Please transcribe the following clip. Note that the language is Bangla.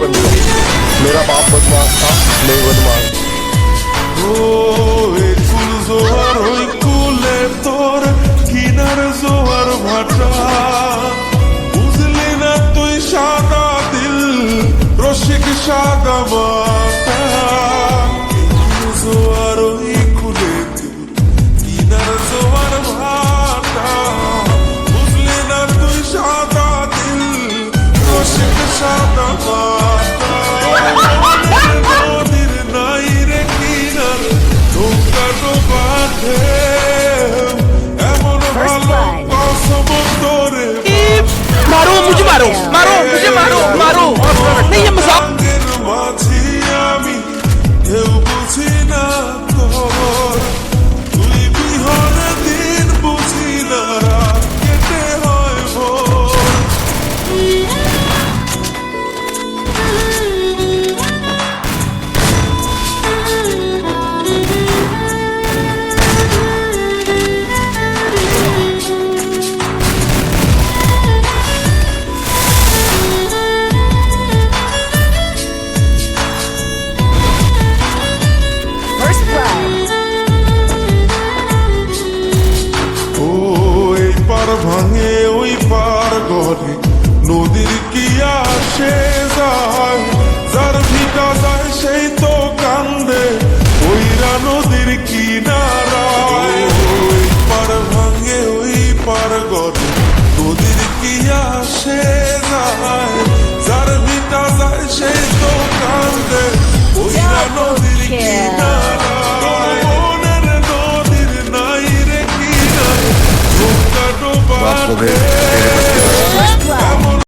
बदमाश बन गया मेरा बाप बदमाश था, मैं बदमाश। জোয়ার হই কুলে তোর কিনার জোয়ার ভাটা বুঝলি না তুই সাদা দিল রসিক সাদা মা perro ভাঙে